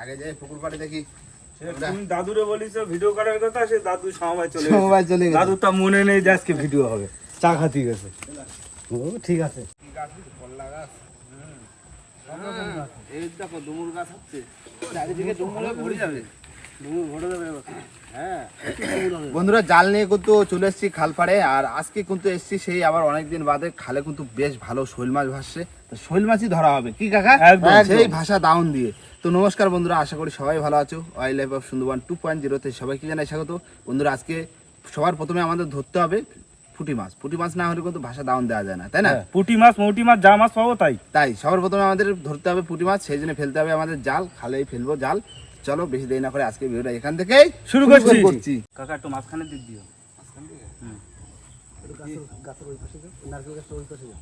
আগে যাই পুকুর পাড়ে দেখি। সে তুমি দাদুরে বলিস ভিডিও করার কথা সে দাদু সমবায় চলে সমবায় চলে গেছে। দাদু তা মনে নেই যে আজকে ভিডিও হবে। চা খাতি গেছে। ও ঠিক আছে। কল্লা গাছ এই দেখো ডুমুর গাছ হচ্ছে। চারিদিকে ডুমুরে ভরে যাবে। হ্যাঁ বন্ধুরা জাল নিয়ে কিন্তু চলে এসেছি খাল পাড়ে আর আজকে কিন্তু এসেছি সেই আবার অনেকদিন বাদে। খালে কিন্তু বেশ ভালো শৈল মাছ ভাসছে। তো শৈল মাছই ধরা হবে কি কাকা? সেই ভাষা দাউন দিয়ে। তো নমস্কার বন্ধুরা আশা করি সবাই ভালো আছো। Wildlife of Sundarban two point জিরোতে সবাইকে জানাই স্বাগত। বন্ধুরা আজকে সবার প্রথমে আমাদের ধরতে হবে পুঁটি মাছ। পুঁটি মাছ না হলে কিন্তু ভাষা দাউন দেওয়া যায় না তাই না? পুটি মাছ মৌটি মাছ যা মাছ পাবো তাই। তাই সবার প্রথমে আমাদের ধরতে হবে পুঁটি মাছ সেই জন্য ফেলতে হবে আমাদের জাল। খালেই ফেলব জাল। চলো বেশি দেরি না করে আজকে ভিডিওটা এখান থেকেই শুরু করছি। করছি। কাকা একটু মাঝখানে দিক? দিও একটু গাছের গাছের ওই পাশে যাও, নারকেল গাছটা ওই পাশে যাও।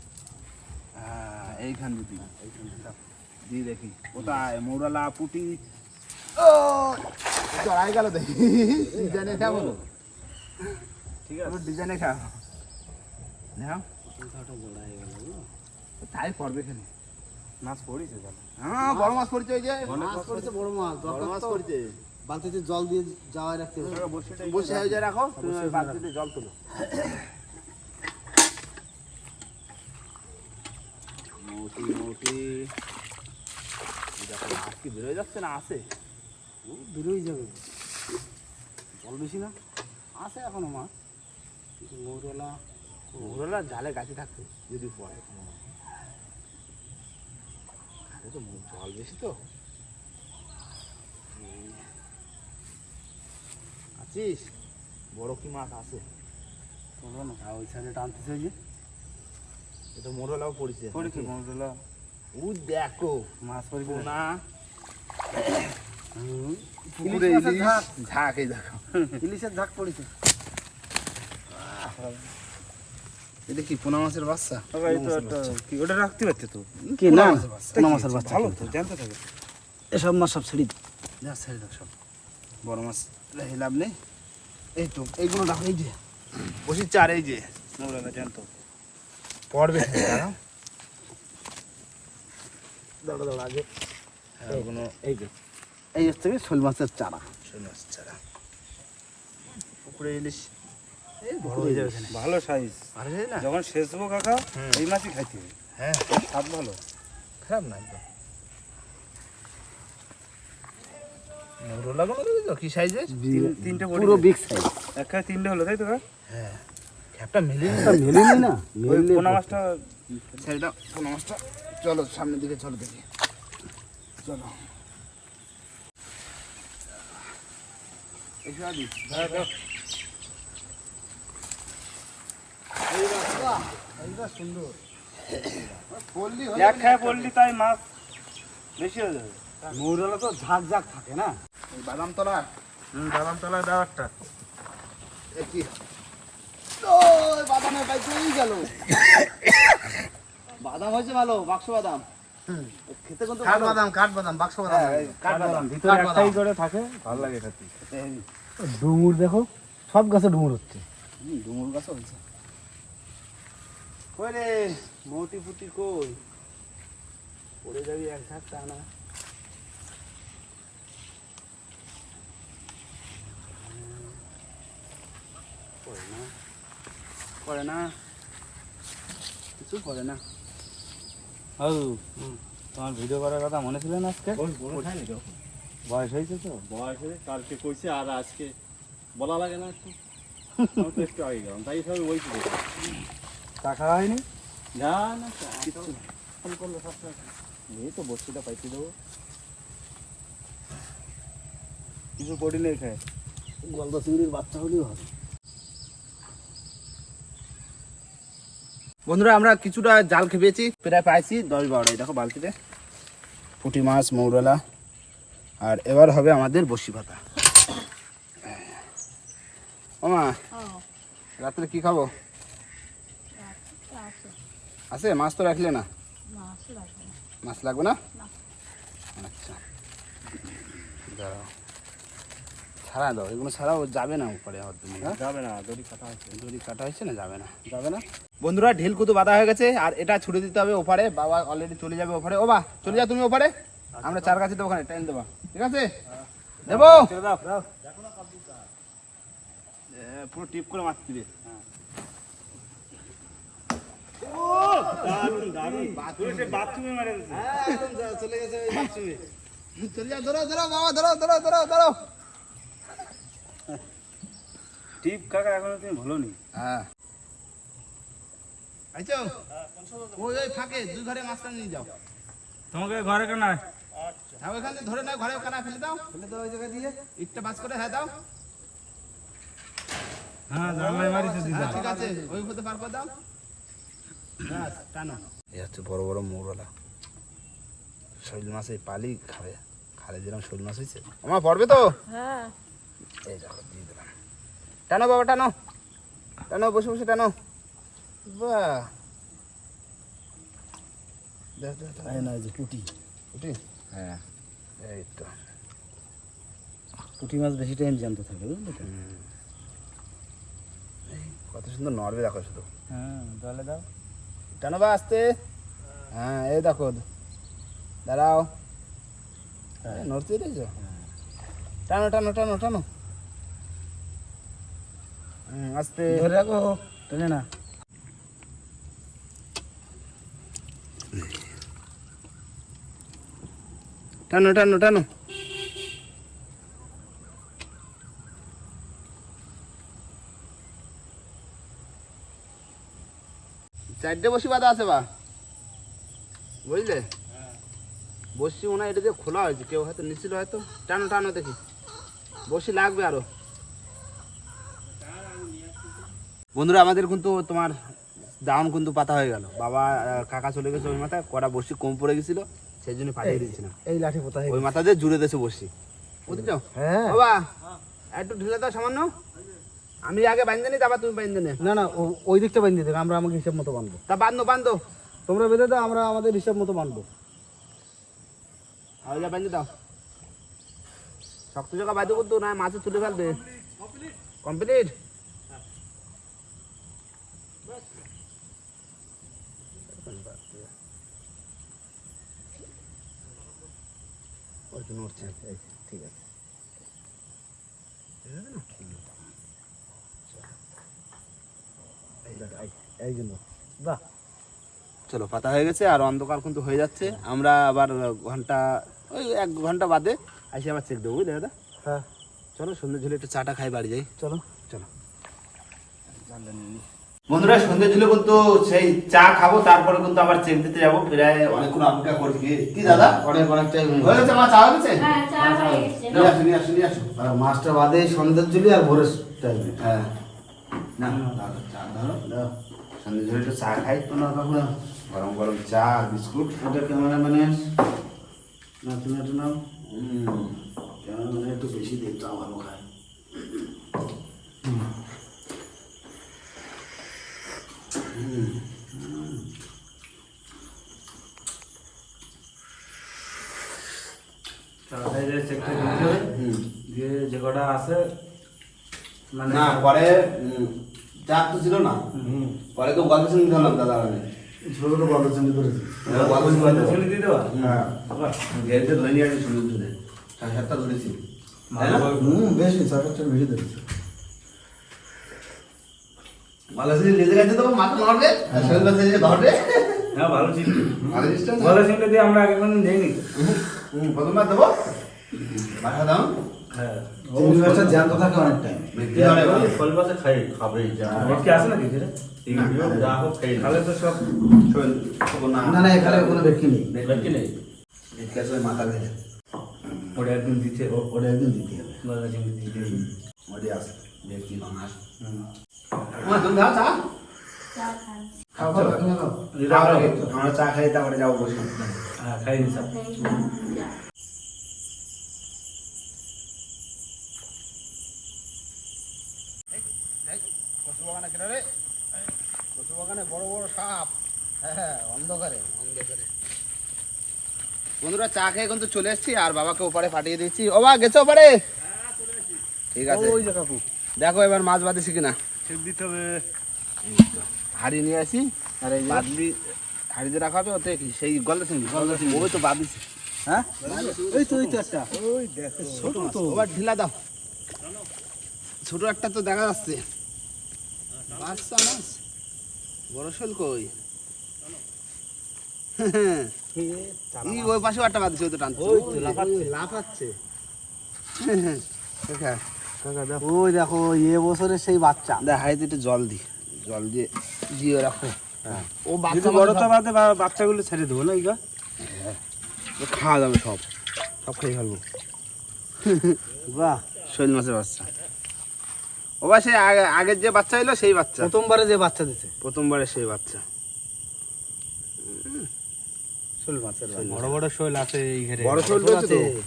হ্যাঁ, এইখান দিদি দিয়ে দেখি। কোথায়? মৌরালা পুটি? জড়াই গেল দেখি। ডিজাইনে খাব ঠিক আছে। ডিজাইনে বুঝলো? তাই পড়বে এখানে। মাছ পড়িছে হ্যাঁ বড় মাছ পড়ছে ওই যে। মাছ পড়েছে বড় মাছ, বড় মাছ। পড়ছে। বালতিতে জল দিয়ে যাওয়ায় রাখতে হবে। বসে হয়ে যায় রাখো। বালতিতে জল তোলো। মৌটি মৌটি। দেখো মাছ কি বেরোয় যাচ্ছে না আছে? ও, বেরোই যাবে। জল বেশি না? আছে এখনও মাছ। মৌরলা ওগুলো জালে গাছে থাকতো যদি পড়ে। তো জল বেশি তো। আছিস? বড় কি মাছ আছে? বলব না ওই সাইডে টানতেছে যে। এটা মোরলাও পড়েছে। পড়েছে মৌজলা ও দেখো মাছ পড়িছে। না পুকুরে ইলিশ। ঝাঁক। এই দেখো। ইলিশের ঝাঁক পড়েছে। এটা কি পোনা মাছের বাচ্চা? কাকা এই তো একটা কি ওটা রাখতে পারছে তো? কে না পোনা মাছের বাচ্চা? ভালো তো জানতে থাকে। এসব মাছ সব ছেড়ে দিই। যা ছেড়ে দাও সব। বড় মাছ রেখে লাভ নেই। এই তো এইগুলো রাখো এই যে। বসি চার এই যে। মৌলানা জানতো পড়বে দাঁড়া দাঁড়া আগে। এই যে। এই হচ্ছে শোল মাছের চারা। শোল পুকুরে ইলিশ। বড় হয়ে যাবে ভালো সাইজ। ভালো না? যখন কাকা এই মাছই খাইতে হবে। হ্যাঁ। স্বাদ ভালো। খারাপ না একদম। রোলাগুলো দেখেছ কি সাইজের তিনটে পুরো বিগ সাইজ একটা তিনটে হলো তাই তো হ্যাঁ। খ্যাপটা মেলে মেলেনি না? ওই পোনা মাছটা সাইডটা পোনা মাছটা। চলো সামনের দিকে চলো দেখি। চলো। এসো আদি। সুন্দর পল্লি পড়লি তাই মাছ বেশি হয়ে যাবে। মৌরলা তো ঝাঁক ঝাঁক থাকে না? বাদাম হুম দালাম তলায় দেওয়ারটা কি? বাদামের পাইতেই গেল। বাদাম হয়েছে ভালো বাক্স বাদাম। খেতে কিন্তু কাঠ বাদাম কাঠ বাদাম বাক্স বাদাম হ্যাঁ, কাঠ বাদাম। ভিতরে একটাই করে থাকে ভালো লাগে খেতে। ডুমুর দেখো সব গাছে ডুমুর হচ্ছে। ডুমুর গাছ হয়েছে। কই রে? মৌটি ফুটি কই? পড়ে যাবি এক ঝাঁক টানা। পড়ে না। পড়ে না। কিছু পড়ে না। হ্যাঁ তোমার ভিডিও করার কথা মনে ছিল না আজকে? বয়স হয়েছে তো? বয়স হয়েছে, কালকে কইছে আর আজকে বলা লাগে না একটু। একটু আগে গেলাম তাই সবাই ওই। চা খাওয়া হয়নি? না না কিচ্ছু ফোন করল সবসময়। এই তো বস্তিটা পাইতে দেবো কিছু পড়ি নেই খায়। গলদা চিংড়ির বাচ্চা হলেও হবে। বন্ধুরা আমরা কিছুটা জাল খেপেছি। প্রায় পাইছি দশ বারোটা। এই দেখো বালতিতে। পুঁটি মাছ মৌরলা। আর এবার হবে আমাদের বসি পাতা। ওমা রাত্রে কি খাব? আছে? মাছ তো রাখলে না? মাছ লাগবে না? আচ্ছা। দাঁড়াও। ছাড়া দাও এগুলো ছাড়াও যাবে না উপরে হ্যাঁ? যাবে না দড়ি কাটা হয়েছে। দড়ি কাটা হয়েছে না? যাবে না। যাবে না। বন্ধুরা ঢিল কুতু বাঁধা হয়ে গেছে আর এটা ছুটে দিতে হবে ওপারে। বাবা অলরেডি চলে যাবে ওপারে। ও বা চলে যাও তুমি ওপারে। আমরা চার কাছে তো ওখানে ট্রেন দেবা। ঠিক আছে? দেবো? ছেড়ে দাও দাও এ, পুরো টিপ করে মারছি রে বাথরুমে মেরে চলে গেছে ওই বাথরুমে চলে যাও ধরো ধরো বাবা ধরো ধরো ধরো ধরো টিপ কাকা এখনও তুমি ভুলো নি হ্যাঁ। আইছো? ওই ওই ফাঁকে? দুই ঘরে মাছটা নিয়ে যাও। তোমাকে ঘরে কেন হ্যাঁ ওইখান ধরে নাও ঘরে কানা ফেলে দাও। ফেলে দাও ওই জায়গা দিয়ে। ইটটা বাস করে হ্যাঁ দাও। হ্যাঁ জানলাই মারিছে হ্যাঁ ঠিক আছে ওই হতে পার করে দাও। টানো। হচ্ছে বড় বড় মৌরলা। শৈল মাছ এই পালি খাবে। খালে যেরকম শৈল মাছ হয়েছে আমার পড়বে তো? হ্যাঁ। এই দেখো দিয়ে দিলাম। টানো বাবা টানো। টানো বসে বসে টানো। বাহ। দেখ দেখ দেখ। না যে পুটি। উঠি হ্যাঁ। এই তো। পুঁটি মাছ বেশি টাইম জানতে থাকে কত সুন্দর নড়বে দেখো শুধু। হ্যাঁ জলে দাও। টানো বা আসতে? হ্যাঁ এই দেখো। দাঁড়াও। নড়তে রয়েছ টানো টানো টানো টানো। আস্তে। ধরে রাখো। টেনে না। টানো টানো টানো। চারটে বসি বাঁধা আছে বা? বুঝলে? বসি মনে এটা যে খোলা হয়েছে কেউ হয়তো নিচ্ছিল হয়তো। টানো টানো দেখি। বসি লাগবে আরও। বন্ধুরা আমাদের কিন্তু তোমার দাউন কিন্তু পাতা হয়ে গেল। বাবা কাকা চলে গেছে ওই মাথায় কটা বসি কম পড়ে গেছিল সেই জন্য পাঠিয়ে দিয়েছিলাম। এই লাঠি পোতা ওই মাথা দিয়ে জুড়ে দেছে বসি। বুঝছ? হ্যাঁ। বাবা একটু ঢিলে দাও সামান্য। আমি আগে বাইন্দে নি তারপর তুমি বাইন্দে নে। না না ওই দিকটা বাঁধিয়ে দেবে আমরা আমাকে হিসাব মতো বাঁধবো। তা বান্ধো বান্ধো তোমরা বেঁধে দাও আমরা আমাদের হিসাব মতো বাঁধবো। আর যা বাইন্দে দাও। শক্ত জায়গা বাইতে করতো না মাছে তুলে ফেলবে। কমপ্লিট? ঠিক আছে। এই জন্য। বাহ। চলো পাতা হয়ে গেছে আর অন্ধকার কিন্তু হয়ে যাচ্ছে। আমরা আবার ঘণ্টা ওই এক ঘণ্টা বাদে এসে আবার চেক দেবো বুঝলে দাদা? হ্যাঁ। চলো সন্ধ্যে ঝুলে একটু চাটা খাই বাড়ি যাই। চলো। চলো। বন্ধুরা সন্ধ্যে ঝুলে কিন্তু সেই চা খাব তারপরে কিন্তু আবার চেক দিতে যাব। প্রায় অনেকক্ষণ অপেক্ষা করছি। কি দাদা? অনেক অনেক টাইম হয়ে গেছে। আমার চা হয়ে গেছে? হ্যাঁ চা হয়ে গেছে। নিয়ে আসো নিয়ে আসো নিয়ে আসো। মাছটা বাদে সন্ধ্যের জুলি আর ভোরের টাইমে হ্যাঁ। না দাদা চা ধরো। সন্ধ্যে ঝুলে একটু চা খাই। গরম গরম চা আর বিস্কুট ওটা ক্যামেরাম্যানের না তুমি একটু নাও। হুম। ক্যামেরাম্যানের একটু বেশি দিয়ে চা ভালো খায়। চালাতে যে চেকটা দিতে হবে। হুম দিয়ে যে কটা আছে মানে না পরে চাপ তো ছিল না। হুম। পরে তো গল্প শুনতে হলাম দাদা আমি ছোট ছোট চিনি করেছি। গল্প শুনতে দিয়ে দেওয়া হ্যাঁ। ধরে নিয়ে আসি শুনে শুনে সাড়ে সাতটা ধরেছি? হুম বেশি চারটা বেশি ধরেছে। ভালো ছিল লেজে গেছে তো মাথা নড়বে আর শরীর বাসে যে ধরবে। হ্যাঁ ভালো ছিল। ভালো দিয়ে আমরা আগে কোনদিন দেইনি। হুম, প্রথমবার দেবো। বাসা দাও। হ্যাঁ। চিংড়ি মাছটা জ্যান্ত থাকে অনেক টাইম ব্যক্তি ধরে ভালো। ফল পাশে খাই খাবেই যা। কি আছে নাকি সেটা না। না এখানে কোনো ব্যক্তি নেই। নেই। ব্যক্তি আসলে মাথা ভেজে। ওটা একদিন দিতে ওটা একদিন দিতে হবে। দিতে ওটি আসে ব্যক্তি। আমার চা? আগে। আমরা চা খাই তারপরে যাব বসে। হ্যাঁ খাই রে? কচু বাগানে বড় বড় সাপ। হ্যাঁ অন্ধকারে। অন্ধকারে। বন্ধুরা চা খেয়ে কিন্তু চলে এসেছি আর বাবাকে ওপারে পাঠিয়ে দিয়েছি। ও বা গেছো ওপারে? ঠিক আছে। ওই যে কাকু। দেখো এবার মাছ বাঁধিছি কিনা। দিতে হবে। হাড়ি নিয়ে আসি। আর এই বাদলি হাড়িতে রাখা হবে ওতে কি সেই গলদা চিংড়ি? গলদা চিংড়ি। ওই তো বাঁধিছি। হ্যাঁ? এই তো ওই তো একটা। ওই দেখ ছোট। তো ওবার ঢিলা দাও। ছোট একটা তো দেখা যাচ্ছে। বাচ্চা মাছ? বড় শোল কই? ই ওই পাশে একটা বাদ দিচ্ছে তো টানছে। ওই তো লাফাচ্ছে। লাফাচ্ছে। ওই দেখো এ বছরের সেই বাচ্চা। দেখ হাইতে একটু জল দি। জল দিয়ে দিয়ে রাখো। ও বাচ্চা মাছ বড়টা বাদে বাচ্চাগুলো ছেড়ে দেবো না ইগা ও খাওয়া যাবে সব। সব খেয়ে ফেলব। বাহ। শৈল মাছের বাচ্চা। ও বা সেই আগে- আগের যে বাচ্চা এলো সেই বাচ্চা। প্রথমবারে যে বাচ্চা দিছে। প্রথমবারে সেই বাচ্চা। বড় বড় শৈল আছে এই ঘেরে বড় শৈল তো? আছে।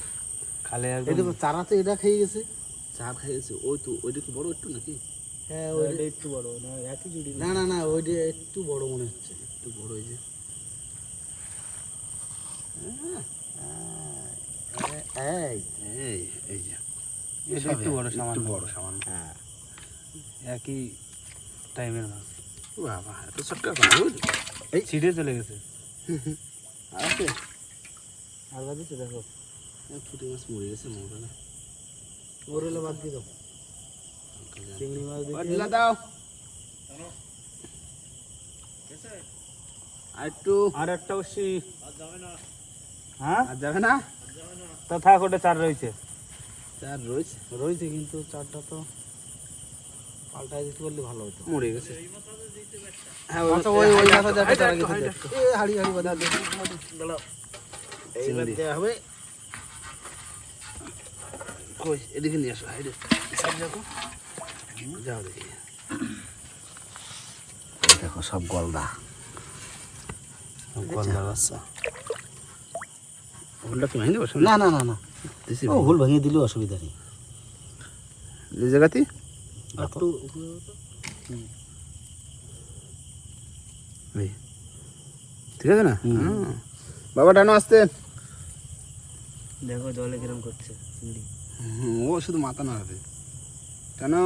খালে এই একদম দেখো চারাতে এটা খেয়ে গেছে। চা খেয়েছে ওই তো ওইটা কি বড় একটু নাকি? হ্যাঁ ওইটা একটু বড় না একই জুড়ি না না না ওইটা একটু বড় মনে হচ্ছে। একটু বড় এই যে। এই এই এই যে। এটা একটু বড় সামান্য। বড় সামান্য। হ্যাঁ। একই টাইমের মাছ। বাবা এত ছোট্ট চলে গেছে। আর আছে? আর বাদিছে দেখো। এই মাছ মরে গেছে মরে না। ওর বাদ দিয়ে দাও। চিংড়ি মাছ ও দাও। আর একটু। আর একটা অবশ্যই হ্যাঁ? আর যাবে না। তা থাক ওটা চার রয়েছে। চার রয়েছে। রয়েছে কিন্তু চারটা তো পাল্টাই দিতে পারলে ভালো হতো। মরে গেছে। হ্যাঁ আচ্ছা ওই ওই মাথা যাবে তার আগে থেকে এ হাড়ি হাড়ি বাঁধা দে। এইবার চিংড়ি। হবে। কই? এদিকে নিয়ে আসো হাইরে। রাখো যাও দেখি। দেখো সব গলদা। গলদা বাচ্চা। ওগুলো কি দেবো? না না না না। ও ভুল ভাঙিয়ে দিলেও অসুবিধা নেই। এই জায়গাতে একটু এই। ঠিক আছে না হুম। বাবা টানো আসতে দেখো জলে কিরম করছে চিংড়ি হুম, ও শুধু মাথা নাড়াবে টানো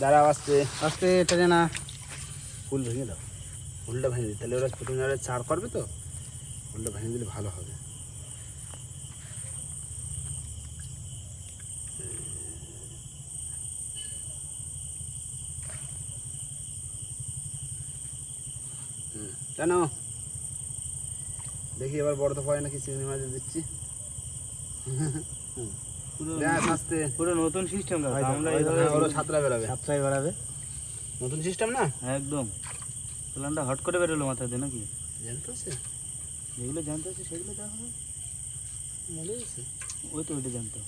দাঁড়াও আসতে আস্তে এটা না ফুল ভেঙে দাও। ফুলটা ভেঙে দিই তাহলে ওরা প্রথমে চার করবে তো? ফুলটা ভেঙে দিলে ভালো হবে। কেন? দেখি এবার বড় তো পড়ে নাকি চিংড়ি মাছ দিচ্ছি পুরো ব্যাস আস্তে পুরো নতুন সিস্টেম আমরা এইভাবে ওরা সাতটা বেরোবে। সাতটায় বাড়াবে নতুন সিস্টেম না? একদম। প্ল্যানটা হট করে বেরোলো মাথা দিয়ে নাকি? জানতো যেগুলো জানতে আছে সেগুলো যা হবে। মনে ওই তো ওইটা জানতো।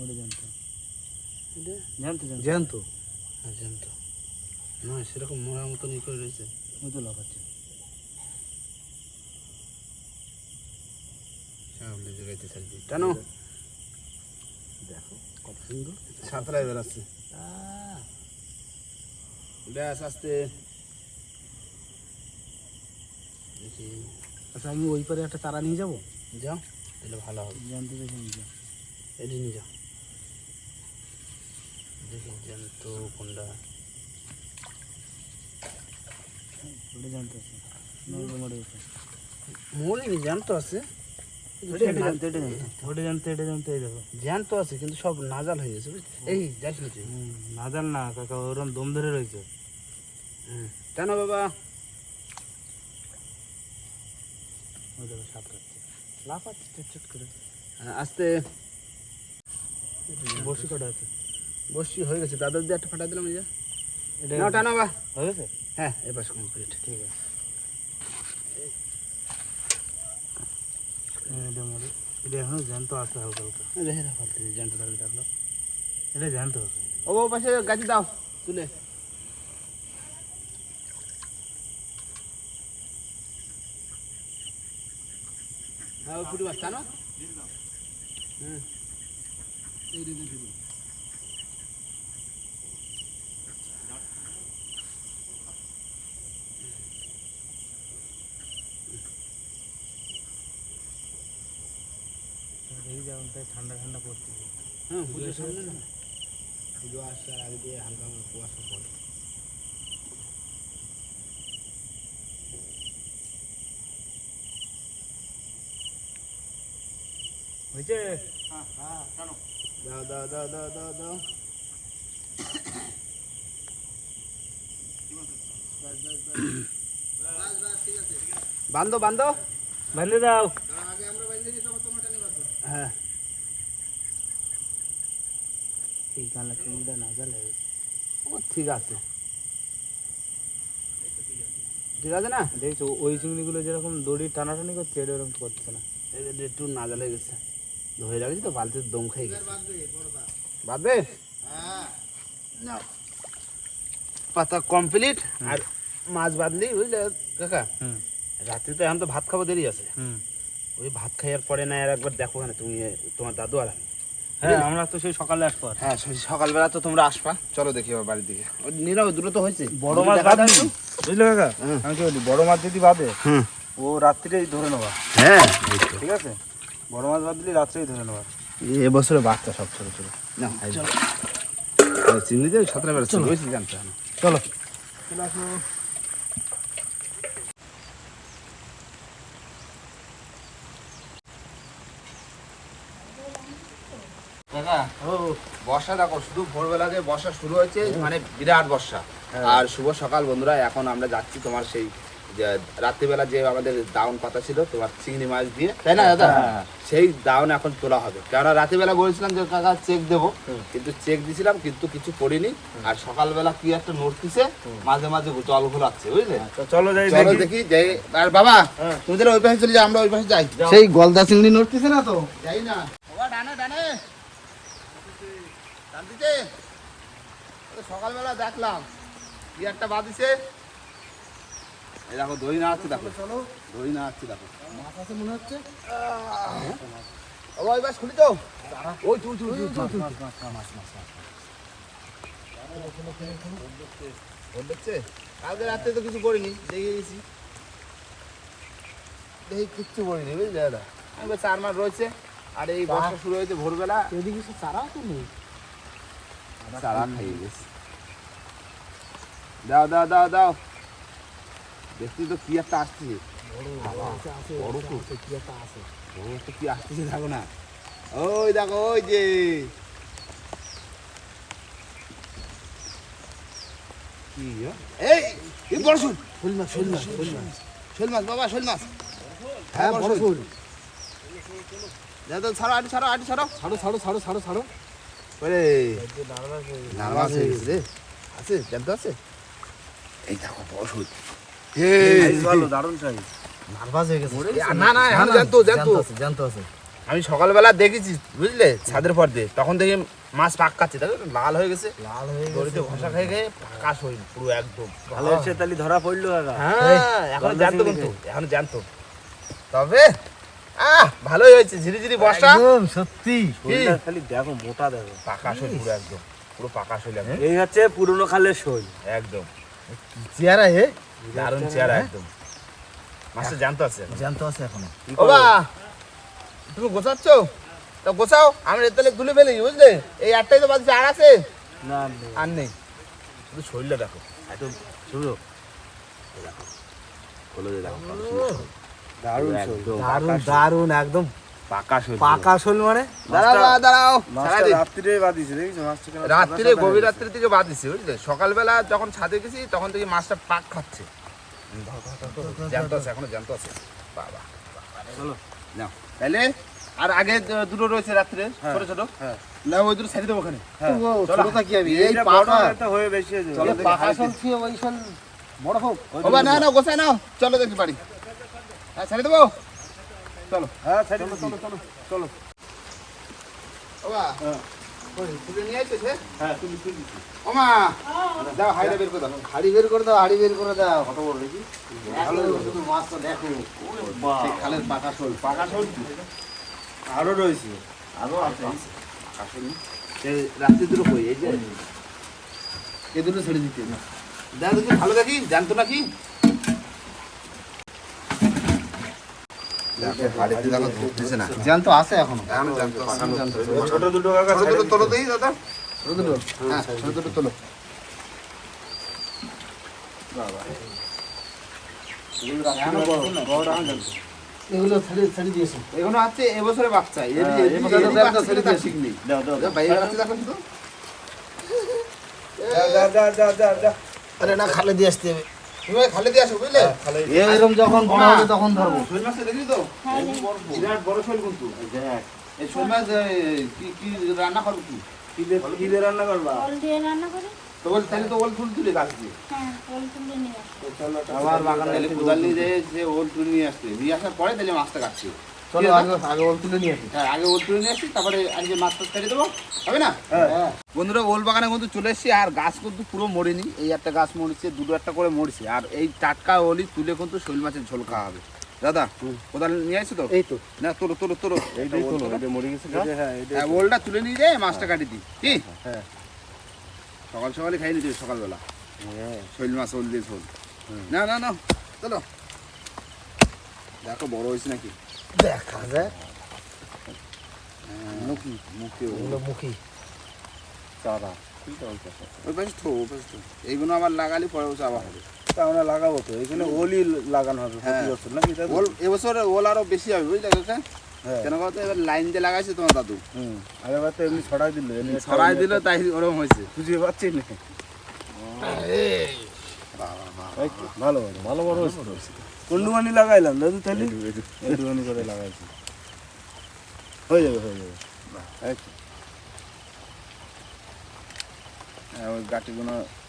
ওইটা জানতো। জানতো জানতো। জ্যান্ত হ্যাঁ জানতো। না সেরকম মরার মতন ই করে রয়েছে। ওই তো লাফাচ্ছে সামনে জায়গাতে থাকবে কেন দেখো কত সুন্দর সাঁতরায় বেড়াচ্ছে ব্যাস আসতে দেখি আচ্ছা আমি ওই পারে একটা চারা নিয়ে যাব যাও তাহলে ভালো হবে জানতে দেখে নিজে এটি নিয়ে যাও দেখি জানতো কোনটা ওটা জানতে আছে নইলে মরে গেছে মরিনি জানতো আছে ওটা জানতে এটা জানতো ওটা জানতে এটা জানতে এই দেখো। জ্যান্ত আছে কিন্তু সব নাজাল হয়ে গেছে? এই যাস না না কাকা দম ধরে রয়েছে। কেন বাবা। হ্যাঁ, আসতে। বসি কটা আছে? বসছি হয়ে গেছে দাদার দিয়ে একটা ফাটা দিলাম এটা টানো বা হয়ে গেছে? হ্যাঁ এবার কমপ্লিট ঠিক আছে। এটা জ্যান্ত আছে হালকা হালকা। রেখে থাকল এটা জ্যান্ত ও পাশে গাছি দাও তুলে। হ্যাঁ ওই পুটি মাছ হুম এই ঠান্ডা ঠান্ডা পড়তেছে হ্যাঁ পুজোর সামনে না? পুজো আসার আগে দিয়ে হালকা করে কুয়াশা পড়ে। হয়েছে? হ্যাঁ, হ্যাঁ, দাও দাও দাও দাও দাও দাও। বান্ধো বান্ধো। বান্ধে দাও। হ্যাঁ। এই গানটা চিংড়িটা না জ্বালে ও ঠিক আছে। ঠিক আছে না? দেখছ ওই চিংড়িগুলো যেরকম দড়ি টানাটানি করছে এটা ওরকম করছে না। একটু নাজা লেগে গেছে। ধরে রাখছি তো বালতির দম খাই গেছে। বাঁধবে নাও। পাতা কমপ্লিট আর মাছ বাঁধলি বুঝলে? কাকা হুম। রাত্রি তো এখন তো ভাত খাব দেরি আছে। ওই ভাত খাইয়ার পরে না আর একবার দেখো না তুমি তোমার দাদু আর আমি। হ্যাঁ আমরা তো সেই সকালে আসব হ্যাঁ সকালবেলা তো তোমরা আসবা। চলো দেখি এবার বাড়ির দিকে। ওই নিরাও দুটো তো হয়েছে। বড় মাছ দেখা বুঝলে কাকা? আমি কি বলি বড় মাছ যদি বাঁধে ও রাত্রিরেই ধরে নেবা। হ্যাঁ ঠিক আছে? বড় মাছ বাঁধলি রাত্রেই ধরে নেবা। এবছরে বাচ্চা সব ছোট ছোট। না চিংড়ি দিয়ে সাঁতরা বেড়াচ্ছে রয়েছে জানতে। হবে চলো বর্ষা দেখো শুধু ভোরবেলা দিয়ে বর্ষা শুরু হয়েছে মানে বিরাট বর্ষা। আর শুভ সকাল বন্ধুরা এখন আমরা যাচ্ছি তোমার সেই রাত্রিবেলা যে আমাদের দাউন পাতা ছিল তোমার চিংড়ি মাছ দিয়ে। তাই না দাদা? সেই দাউন এখন তোলা হবে। কেননা রাত্রিবেলা বলেছিলাম যে কাকা চেক দেবো। কিন্তু চেক দিছিলাম কিন্তু কিছু করিনি। আর সকালবেলা কি একটা নড়তিছে মাঝে মাঝে জল ঘোরাচ্ছে বুঝলে? তো চলো যাই চলো দেখি। যাই। আর বাবা হ্যাঁ। তুমি ওই পাশে চলে যাও আমরা ওই পাশে যাই। সেই গলদা চিংড়ি নড়তেছে না তো? যাই না। বাবা ডানে ডানে। ডানদিকে সকালবেলা দেখলাম কি একটা বাদিছে এই দেখো দই না আছে দেখো। চলো। দই না আছে দেখো। মাছ আছে মনে হচ্ছে? ওই বাস খুলি তো? ওই তুই তুই তুই তুই ওর দেখছে কালকে রাত্রে তো কিছু করিনি দেখে গেছি। দেখি কিচ্ছু করিনি বুঝলি দাদা। চার মাস রয়েছে আর এই বর্ষা শুরু হয়েছে ভোরবেলা। এদিকে চারাও তো নেই। চারা খাইয়ে গেছে। দাও দাও দাও দাও। দেখছি তো কি একটা আসছে। বড় তো। কি একটা আছে ও তো কি আসতেছে দেখো না। ওই দেখো ওই যে। কি গো? এই এই বড় শোল। শোল মাছ শোল মাছ শোল মাছ। শোল মাছ বাবা শোল মাছ। হ্যাঁ বড় শোল। ছাড়ো আটি ছাড়ো আটি ছাড়ো। ছাড়ো ছাড়ো ছাড়ো ছাড়ো ছাড়ো। ওরে নার্ভাস হয়ে গেছে রে আছে জানতে আছে। এই দেখো বড় শোল এই ভালো দারুণ সাইজ নার্ভাস হয়ে গেছে। না না এখন জানতো জানতো আছে জানতো আছে। আমি সকালবেলা দেখেছি বুঝলে? ছাদের পর দিয়ে। তখন দেখি মাছ পাক খাচ্ছে দেখো লাল হয়ে গেছে। লাল হয়ে দড়িতে ঘষা খেয়ে গিয়ে পাকা শরীর পুরো একদম। ভালো এসে তাহলে ধরা পড়ল হ্যাঁ এখন জানতো কিন্তু এখন জানতো তবে আহ ভালোই হয়েছে ধীরে ধীরে বর্ষা। একদম সত্যি। শরীরটা খালি দেখো মোটা দেখো। পাকা শরীর পুরো একদম পুরো পাকা শরীর একদম। এই হচ্ছে পুরনো খালের শৈল। একদম। চেহারা হে দারুণ চেহারা একদম। মাছটা জানতো আছে জানতো আছে এখনও। ও বা তুমি গোছাচ্ছ? তা গোছাও আমি এর তাহলে তুলে ফেলি বুঝলে? এই একটাই তো বাজছে আর আছে? না আর নেই। শুধু শরীরটা দেখো। একদম শুরু খোলো দেখো দারুণ শৈল। একদম দারুণ দারুণ একদম। পাকা পাকা শোল মানে? দাঁড়াও দাঁড়াও। রাত্রিরে দেখিছো? মাছটা রাত্রিরে গভীর বুঝলে? সকালবেলা যখন ছাদে গেছি তখন থেকে মাছটা পাক খাচ্ছে। জ্যান্ত আছে এখনও জ্যান্ত আছে। বাবা চলো। নাও। তাহলে আর আগে দুটো রয়েছে রাত্রে হ্যাঁ, ছোট ছোট। হ্যাঁ। না ওই দুটো ছেড়ে দেবো ওখানে। হ্যাঁ। ছোটটা কি হবে এই পাকা। হয়ে বেশি হয়েছে। এই পাকা শোল ওই শোল বড় হোক। ও না না গোছায় নাও। চলো দেখি বাড়ি। হ্যাঁ ছেড়ে দেবো? চলো। হ্যাঁ ছাড়ি চলো চলো চলো সে হ্যাঁ। তুমি তুমি ও মা যাও হাইডা বের করে দাও। হাড়ি বের করে দাও হাড়ি বের করে দাও। কত বড় দেখি? ভালো শুধু মাছটা দেখো। খালের পাকা শোল পাকা শৈল আরও রয়েছে। আরও আছে। রাত্রি দুটো কই? এই যে। এ দুটো ছেড়ে দিতে। দেখো ভালো দেখি? জানতো নাকি? জানতো আছে এখনও। ছোট দুটো কাকা ছেড়ে দিচ্ছে। তোলো দেখি দাদা। ছোট দুটো হ্যাঁ ছোট দুটো তোলো। আনতে হবে। এগুলো ছেড়ে ছেড়ে দিয়েছে। এগুলো হচ্ছে এবছরে বাচ্চা হ্যাঁ, আরে না খালে দিয়ে আসতে হবে। খালি দিয়ে আসো বুঝলে? এরকম যখন বড় হবে তখন ধরবো। শৈল মাছ দেখলি তো? হ্যাঁ বিরাট বড় শৈল কিন্তু। এই শৈল মাছ কি কি রান্না করব কি কি দিয়ে রান্না করবা? দিয়ে রান্না করি। তো বল তাহলে তো ওল তুল তুলে গাছ দিয়ে। হ্যাঁ ওল তুলে নিয়ে বাগানে কোদাল যে ওল তুলে নিয়ে আসতে নিয়ে আসার পরে তাহলে মাছটা কাটছি। চলো আগে আগে ওল তুলে নিয়ে আসি। হ্যাঁ আগে ওল তুলে নিয়ে আসি তারপরে আজকে মাছ টাছ কেটে দেবো হবে না? হ্যাঁ। বন্ধুরা ওল বাগানে কিন্তু চলে এসেছি আর গাছ কিন্তু পুরো মরেনি। এই একটা গাছ মরেছে দুটো একটা করে মরেছে আর এই টাটকা ওলি তুলে কিন্তু শৈল মাছের ঝোল খাওয়া হবে। দাদা কোদাল নিয়ে আসছো তো? এই তো। না তোলো তোলো তোলো। এইটাই তো এটা মরে গেছে গাছ। হ্যাঁ ওলটা তুলে নিয়ে যায় মাছটা কাটি দিই। কি? হ্যাঁ। সকাল সকালে খাই নিতে সকালবেলা। শৈল মাছ ওল দিয়ে ঝোল। না না না চলো। দেখো বড় হয়েছে নাকি? দেখা যায় মুখি মুখে ওল। এগুলো মুখী। চারা এইগুলো আবার লাগালে পরে বছর আবার হবে। তা আমরা লাগাবো তো এখানে ওলই লাগানো হবে হ্যাঁ। প্রতি বছর নাকি ওল এবছর ওল আরও বেশি হবে বুঝলে কাকা? হ্যাঁ। কেন কথা এবার লাইন দিয়ে লাগাইছে তোমার দাদু। হুম আগেরবার তো এমনি ছড়াই দিল এমনি ছড়াই দিল তাই ওরকম হয়েছে। বুঝতে পারছি না।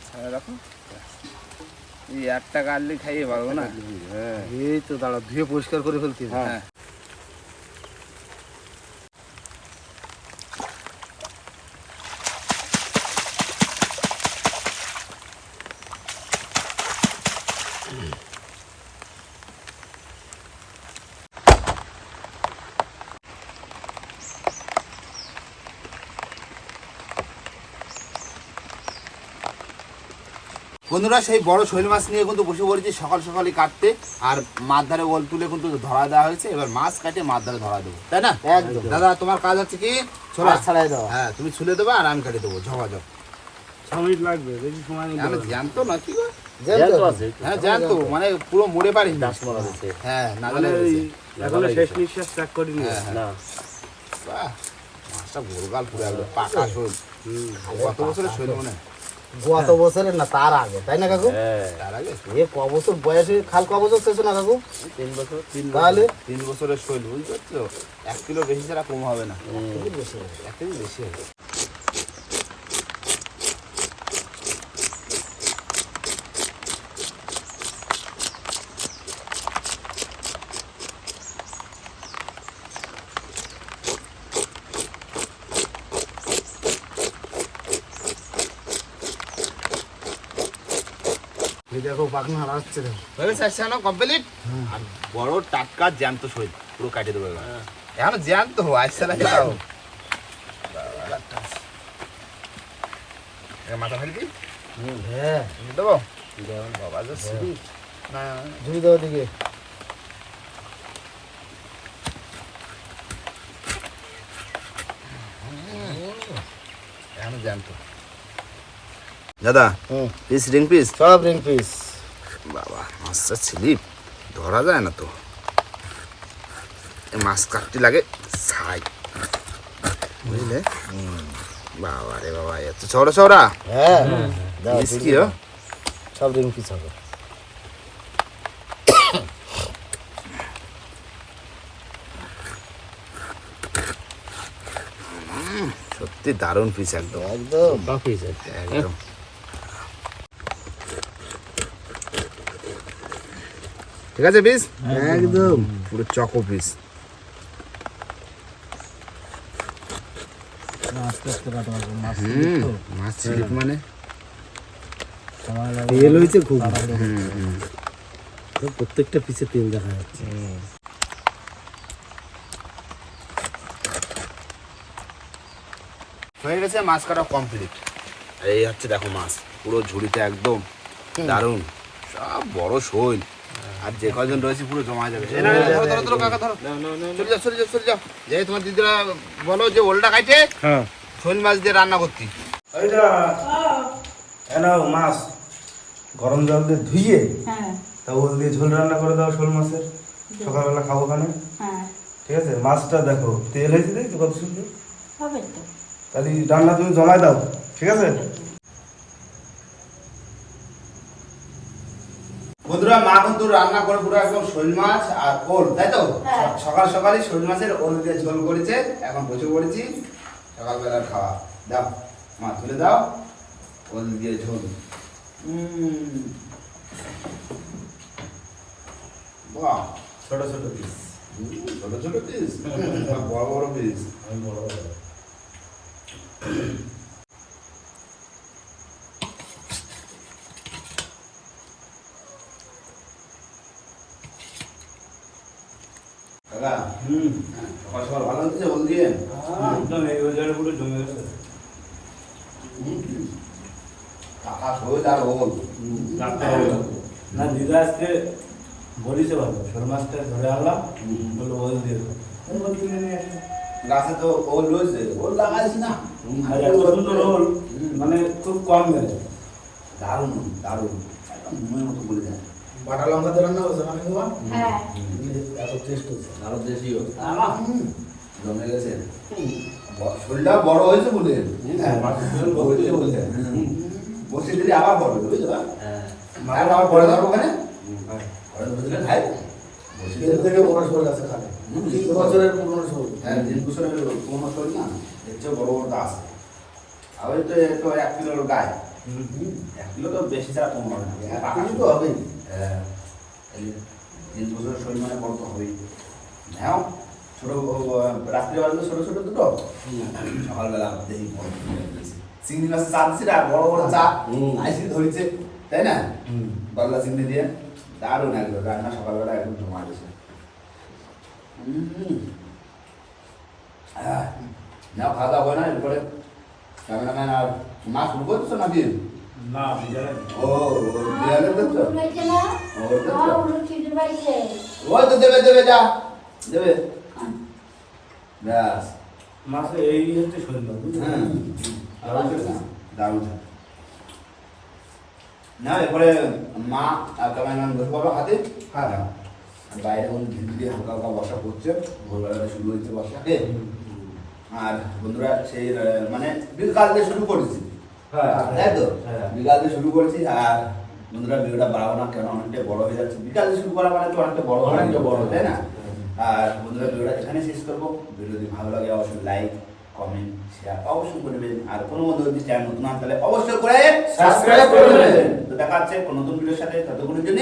ছাড়া এই একটা গাড়লি খাইয়ে পারব না হ্যাঁ এই তো দাঁড়া ধুয়ে পরিষ্কার করে ফেলতে হ্যাঁ। বন্ধুরা সেই বড় শৈল মাছ নিয়ে কিন্তু বসে পড়েছি সকাল সকালই কাটতে। আর মাছ ধারে ওল তুলে কিন্তু ধরা দেওয়া হয়েছে। এবার মাছ কাটে মাছ ধারে ধরা দেবো। তাই না? একদম। দাদা তোমার কাজ হচ্ছে কি? ছোলা ছাড়াই দাও হ্যাঁ তুমি ছুলে দেবে আর আমি কাটে দেবো। মিনিট লাগবে বেশি সময় হবে না। জানতো না কি জ্যান্ত হ্যাঁ জানতো মানে পুরো মরে পারি হ্যাঁ না মানে জানলে ওই এখনও শেষ নিঃশ্বাস ত্যাগ করিনি। না। বাহ, মাছটা গোলগাল পুরো পাকা শোল। কত বছরের শৈল মনে হয়? গত বছরের না তার আগে তাই না কাকু? তার আগে? এ ক বছর বয়সে খাল ক বছর শেষ না কাকু? তিন বছর তিন তাহলে? তিন বছরের শৈল বুঝতে পারছ? এক কিলো বেশি ছাড়া কম হবে না। বেশি হবে। এক কেজি বেশি হবে। দেখো পাখনা হারাচ্ছে দেখো। হয়ে গেছে আচ্ছা কমপ্লিট আর বড় টাটকা জ্যান্ত শৈল পুরো কাটে দেবো এখন জ্যান্ত লাগে তাও এ মাথা ফেলবি হ্যাঁ। দেবো? বাবা যে সিঁড়ি। না। ঝুড়ি দেওয়া দিকে এখন জ্যান্ত। দাদা হুম। পিস রিং পিস সব রিং পিস বাবা মাছটা স্লিপ ধরা যায় না তো। মাছ কাটতে লাগে ছাই। বুঝলে? বাবা রে বাবা এত চওড়া চওড়া। হ্যাঁ। কি সব রিং পিস হবে। সত্যি দারুণ পিস একদম। একদম। পিস একদম। ঠিক আছে পিস একদম। পুরো চকো পিস মাছ মাছ স্লিপ মানে? তেল হয়েছে খুব। প্রত্যেকটা পিসে তেল দেখা যাচ্ছে। হয়ে গেছে মাছ কাটা কমপ্লিট এই হচ্ছে দেখো মাছ। পুরো ঝুড়িতে একদম। দারুণ। সব বড় শৈল। আর যে কজন রয়েছে পুরো জমা যাবে। চলে যাও চলে যাও চলে যাও। যে তোমার দিদিরা বলো যে ওলটা খাইছে হ্যাঁ। শৈল মাছ দিয়ে রান্না করতি। মাছ। গরম জল দিয়ে ধুইয়ে হ্যাঁ। তা ওল দিয়ে ঝোল রান্না করে দাও শোল মাছের। সকালবেলা খাব ওখানে হ্যাঁ। ঠিক আছে মাছটা দেখো তেল হয়েছে দেখছ কত সুন্দর। তাহলে রান্না তুমি জমায় দাও ঠিক আছে? বন্ধুরা মা কিন্তু রান্না করে পুরো একদম শোল মাছ আর ওল তাই তো? হ্যাঁ। সকাল সকালে শোল মাছের ওল দিয়ে ঝোল করেছে এখন বসে পড়েছি সকালবেলার খাওয়া। দাও মা তুলে দাও ওল দিয়ে ঝোল। বাহ ছোট ছোট পিস ছোট ছোট পিস বড় বড় পিস বড় বড় কাকা হুম। হ্যাঁ, ভালো হচ্ছে ওল দিয়ে। একদম এই ওয়েদারে পুরো জমে গেছে। আর ওল না দিদা আজকে বলিছে ভালো। শোল মাছটা ধরে আনলাম। বলল ওই দিয়ে গাছে তো ওল রয়েছে। ওল লাগাইছি না। এত সুন্দর রোল মানে খুব কম মেরে দারুণ দারুণ। একদম মুখের মতো বলে যায় বাটা লঙ্কা দিয়ে রান্না হয়েছে না কিংবা হ্যাঁ। এত টেস্ট হচ্ছে। আরও দেশীয় হুম, জমে গেছে। ব- শরীরটা বড় হয়েছে বলে। হ্যাঁ, বড় হয়েছে বলে। বসে দিলে আবার বড় হবে বুঝছ আর আবার পরে ধরবো ওখানে ধরে বসে থেকে বড় শোল আছে খালে। তিন বছরের পুরনো শোল হ্যাঁ দিন বছরের কোনো শরীর না। এর চেয়ে বড় বড় আছে। আবার তো একটু এক কিলোর গায়ে। এক কিলো তো বেশি ছাড়া কম হবে না। তো হবেই। তিন বছরের শরীর মানে বড় তো হবেই। হ্যাঁ ছোট রাত্রে বেলা তো ছোট ছোট দুটো? সকালবেলা দেখি। চিংড়ি মাছের চা দিচ্ছে না? বড় বড় চা আইসি ধরেছে তাই না? গলদা চিংড়ি দিয়ে। দারুণ একদম রান্না সকালবেলা একদম জমা। আহ, নাও খাওয়া দাওয়া হয় না এরপরে। ক্যামেরাম্যান আর মাছ শুরু করছ না বিয়ে না ও ও হ্যাঁ উঠে চিঠি পাইছে ওই তো দেবে দেবে যা দেবে। ব্যাস। মাছে এই হচ্ছে শোল হ্যাঁ। দারুণ না? দারুণ। ছিল। না এরপরে মা আর ক্যামেরাম্যান বসে পড়ো হাতে। হ্যাঁ। বাইরে এখন ধীরে ধীরে হালকা হালকা বর্ষা পড়ছে শুরু হয়েছে আর বন্ধুরা সেই মানে বিকাল দিয়ে শুরু করেছি। তাই তো হ্যাঁ। বিকাল শুরু করেছি আর বন্ধুরা ভিডিওটা বাড়াবো না কেন অনেকটা বড় হয়ে যাচ্ছে বিকাল শুরু করা মানে তো অনেকটা বড় অনেকটা বড়। তাই না আর বন্ধুরা ভিডিওটা এখানে শেষ করব ভিডিও যদি ভালো লাগে অবশ্যই লাইক কমেন্ট শেয়ার অবশ্যই করবেন আর কোনো বন্ধু যদি চ্যানেল নতুন হয় তাহলে অবশ্যই করে Subscribe করে দেবেন। তো দেখা হচ্ছে কোনো নতুন ভিডিওর সাথে ততক্ষণের জন্য।